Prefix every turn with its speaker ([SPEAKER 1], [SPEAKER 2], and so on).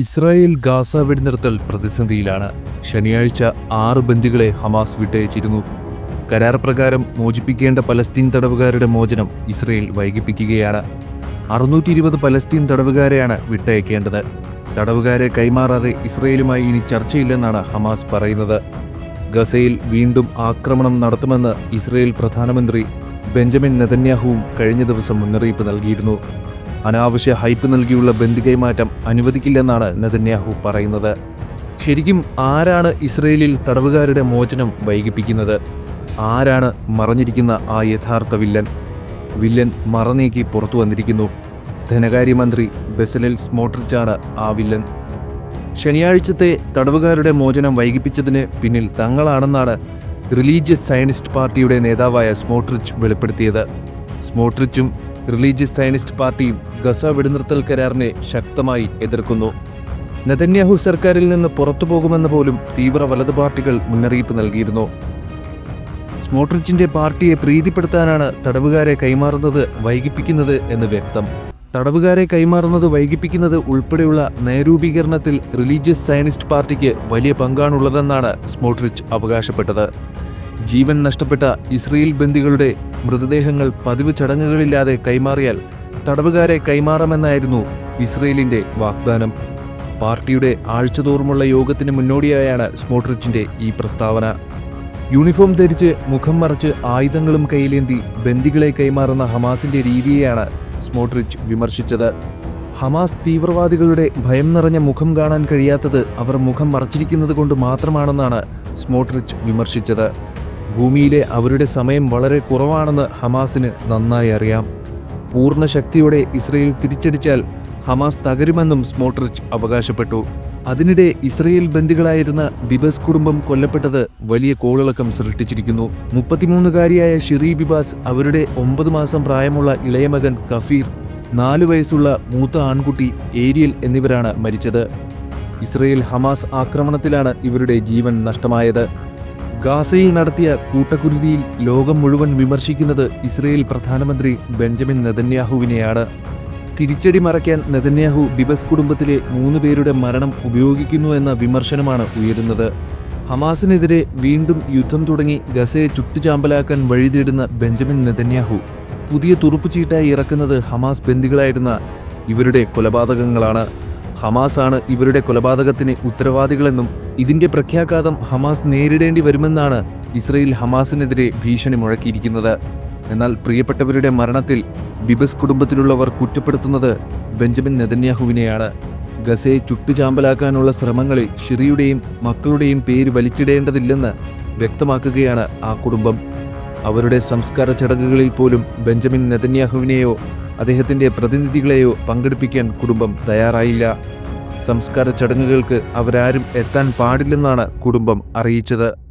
[SPEAKER 1] Israel Gaza വെടിനിർത്തൽ പ്രതിസന്ധിയിലാണ് ശനിയാഴ്ച ആറ് ബന്ദികളെ ഹമാസ് വിട്ടയച്ചിരുന്നു. കരാർ പ്രകാരം മോചിപ്പിക്കേണ്ട പലസ്തീൻ തടവുകാരുടെ മോചനം ഇസ്രയേൽ വൈകിപ്പിക്കുകയാണ്. അറുന്നൂറ്റി ഇരുപത് പലസ്തീൻ തടവുകാരെയാണ് വിട്ടയക്കേണ്ടത്. തടവുകാരെ കൈമാറാതെ ഇസ്രയേലുമായി ഇനി ചർച്ചയില്ലെന്നാണ് ഹമാസ് പറയുന്നത്. ഗസയിൽ വീണ്ടും ആക്രമണം നടത്തുമെന്ന് ഇസ്രയേൽ പ്രധാനമന്ത്രി ബെഞ്ചമിൻ നെതന്യാഹുവും കഴിഞ്ഞ ദിവസം മുന്നറിയിപ്പ് നൽകിയിരുന്നു. അനാവശ്യ ഹൈപ്പ് നൽകിയുള്ള ബന്ധു കൈമാറ്റം അനുവദിക്കില്ലെന്നാണ് നെതന്യാഹു പറയുന്നത്. ശരിക്കും ആരാണ് ഇസ്രയേലിൽ തടവുകാരുടെ മോചനം വൈകിപ്പിക്കുന്നത്? ആരാണ് മറഞ്ഞിരിക്കുന്ന ആ യഥാർത്ഥ വില്ലൻ? വില്ലൻ മറനീക്കി പുറത്തു വന്നിരിക്കുന്നു. ധനകാര്യമന്ത്രി ബെസലിൽ സ്മോട്രിച്ചാണ് ആ വില്ലൻ. ശനിയാഴ്ചത്തെ തടവുകാരുടെ മോചനം വൈകിപ്പിച്ചതിന് പിന്നിൽ തങ്ങളാണെന്നാണ് റിലീജിയസ് സയനിസ്റ്റ് പാർട്ടിയുടെ നേതാവായ സ്മോട്രിച്ച് വെളിപ്പെടുത്തിയത്. സ്മോട്രിച്ചും റിലീജിയസ് സയനിസ്റ്റ് പാർട്ടിയും ഗസ വെടിനിർത്തൽ കരാറിനെ ശക്തമായി എതിർക്കുന്നു. നെതന്യാഹു സർക്കാരിൽ നിന്ന് പുറത്തു പോകുമെന്ന് പോലും തീവ്ര വലത് പാർട്ടികൾ മുന്നറിയിപ്പ് നൽകിയിരുന്നു. സ്മോട്രിച്ചിന്റെ പാർട്ടിയെ പ്രീതിപ്പെടുത്താനാണ് തടവുകാരെ കൈമാറുന്നത് വൈകിപ്പിക്കുന്നത് എന്ന് വ്യക്തം. തടവുകാരെ കൈമാറുന്നത് വൈകിപ്പിക്കുന്നത് ഉൾപ്പെടെയുള്ള നയരൂപീകരണത്തിൽ റിലീജിയസ് സയനിസ്റ്റ് പാർട്ടിക്ക് വലിയ പങ്കാണുള്ളതെന്നാണ് സ്മോട്രിച്ച് അവകാശപ്പെട്ടത്. ജീവൻ നഷ്ടപ്പെട്ട ഇസ്രയേൽ ബന്ദികളുടെ മൃതദേഹങ്ങൾ പതിവ് ചടങ്ങുകളില്ലാതെ കൈമാറിയാൽ തടവുകാരെ കൈമാറാമെന്നായിരുന്നു ഇസ്രയേലിന്റെ വാഗ്ദാനം. പാർട്ടിയുടെ ആഴ്ചതോറുമുള്ള യോഗത്തിന് മുന്നോടിയായാണ് സ്മോട്രിച്ചിന്റെ ഈ പ്രസ്താവന. യൂണിഫോം ധരിച്ച് മുഖം മറച്ച് ആയുധങ്ങളും കയ്യിലേന്തി ബന്ദികളെ കൈമാറുന്ന ഹമാസിന്റെ രീതിയെയാണ് സ്മോട്രിച്ച് വിമർശിച്ചത്. ഹമാസ് തീവ്രവാദികളുടെ ഭയം നിറഞ്ഞ മുഖം കാണാൻ കഴിയാത്തത് അവർ മുഖം മറച്ചിരിക്കുന്നത് കൊണ്ട് മാത്രമാണെന്നാണ് സ്മോട്രിച്ച് വിമർശിച്ചത്. ഭൂമിയിലെ അവരുടെ സമയം വളരെ കുറവാണെന്ന് ഹമാസിന് നന്നായി അറിയാം. പൂർണ ശക്തിയോടെ ഇസ്രയേൽ തിരിച്ചടിച്ചാൽ ഹമാസ് തകരുമെന്നും സ്മോട്രിച്ച് അവകാശപ്പെട്ടു. അതിനിടെ ഇസ്രയേൽ ബന്ദികളായിരുന്ന ബിബസ് കുടുംബം കൊല്ലപ്പെട്ടത് വലിയ കോളിളക്കം സൃഷ്ടിച്ചിരിക്കുന്നു. മുപ്പത്തിമൂന്നുകാരിയായ ഷിറി ബിബാസ് അവരുടെ ഒമ്പത് മാസം പ്രായമുള്ള ഇളയ മകൻ കഫീർ നാലു വയസ്സുള്ള മൂത്ത ആൺകുട്ടി ഏരിയൽ എന്നിവരാണ് മരിച്ചത്. ഇസ്രയേൽ ഹമാസ് ആക്രമണത്തിലാണ് ഇവരുടെ ജീവൻ നഷ്ടമായത്. ഗാസയിൽ നടത്തിയ കൂട്ടക്കുരുതിയിൽ ലോകം മുഴുവൻ വിമർശിക്കുന്നത് ഇസ്രയേൽ പ്രധാനമന്ത്രി ബെഞ്ചമിൻ നെതന്യാഹുവിനെയാണ്. തിരിച്ചടി മറയ്ക്കാൻ നെതന്യാഹു ബിബസ് കുടുംബത്തിലെ മൂന്ന് പേരുടെ മരണം ഉപയോഗിക്കുന്നു എന്ന വിമർശനമാണ് ഉയരുന്നത്. ഹമാസിനെതിരെ വീണ്ടും യുദ്ധം തുടങ്ങി ഗസയെ ചുട്ടുചാമ്പലാക്കാൻ വഴിതേടുന്ന ബെഞ്ചമിൻ നെതന്യാഹു പുതിയ തുറുപ്പുചീട്ടായി ഇറക്കുന്നത് ഹമാസ് ബന്ദികളായിരുന്ന ഇവരുടെ കൊലപാതകങ്ങളാണ്. ഹമാസാണ് ഇവരുടെ കൊലപാതകത്തിന് ഉത്തരവാദികളെന്നും ഇതിന്റെ പ്രഖ്യാഘാതം ഹമാസ് നേരിടേണ്ടി വരുമെന്നാണ് ഇസ്രയേൽ ഹമാസിനെതിരെ ഭീഷണി മുഴക്കിയിരിക്കുന്നത്. എന്നാൽ പ്രിയപ്പെട്ടവരുടെ മരണത്തിൽ ബിബസ് കുടുംബത്തിലുള്ളവർ കുറ്റപ്പെടുത്തുന്നത് ബെഞ്ചമിൻ നെതന്യാഹുവിനെയാണ്. ഗസയെ ചുട്ടുചാമ്പലാക്കാനുള്ള ശ്രമങ്ങളിൽ ഷിറിയുടെയും മക്കളുടെയും പേര് വലിച്ചിടേണ്ടതില്ലെന്ന് വ്യക്തമാക്കുകയാണ് ആ കുടുംബം. അവരുടെ സംസ്കാര ചടങ്ങുകളിൽ പോലും ബെഞ്ചമിൻ നെതന്യാഹുവിനെയോ അദ്ദേഹത്തിന്റെ പ്രതിനിധികളെയോ പങ്കെടുപ്പിക്കാൻ കുടുംബം തയ്യാറായില്ല. സംസ്കാര ചടങ്ങുകൾക്ക് അവരാരും എത്താൻ പാടില്ലെന്നാണ് കുടുംബം അറിയിച്ചത്.